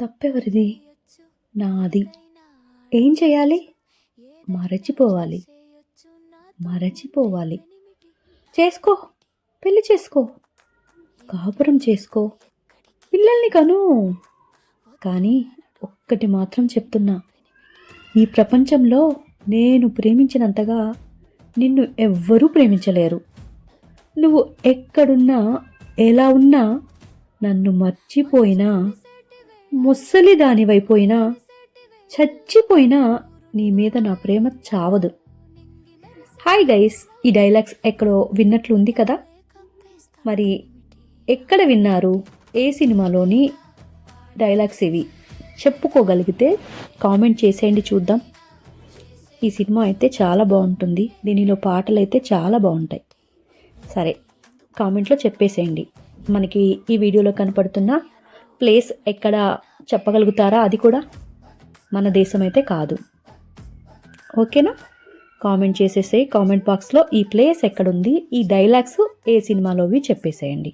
తప్పెవరిది? నాది. ఏం చేయాలి? మరచిపోవాలి. మరచిపోవాలి. చేసుకో. పెళ్ళి చేసుకో. కాపురం చేసుకో. పిల్లల్ని కను. కానీ ఒక్కటి మాత్రం చెప్తున్నా. ఈ ప్రపంచంలో నేను ప్రేమించినంతగా నిన్ను ఎవ్వరూ ప్రేమించలేరు. నువ్వు ఎక్కడున్నా ఎలా ఉన్నా నన్ను మర్చిపోయినా ముసలి దానివైపోయినా చచ్చిపోయినా నీ మీద నా ప్రేమ చావదు. హాయ్ గైస్ ఈ డైలాగ్స్ ఎక్కడో విన్నట్లు ఉంది కదా? మరి ఎక్కడ విన్నారు? ఏ సినిమాలోని డైలాగ్స్ ఇవి? చెప్పుకోగలిగితే కామెంట్ చేసేయండి చూద్దాం. ఈ సినిమా అయితే చాలా బాగుంటుంది. దీనిలో పాటలు అయితే చాలా బాగుంటాయి. సరే కామెంట్లో చెప్పేసేయండి. మనకి ఈ వీడియోలో కనపడుతున్న ప్లేస్ ఎక్కడ చెప్పగలుగుతారా? అది కూడా మన దేశం అయితే కాదు. ఓకేనా? కామెంట్ చేసేసే కామెంట్ బాక్స్లో ఈ ప్లేస్ ఎక్కడుంది? ఈ డైలాగ్స్ ఏ సినిమాలోవి చెప్పేసేయండి.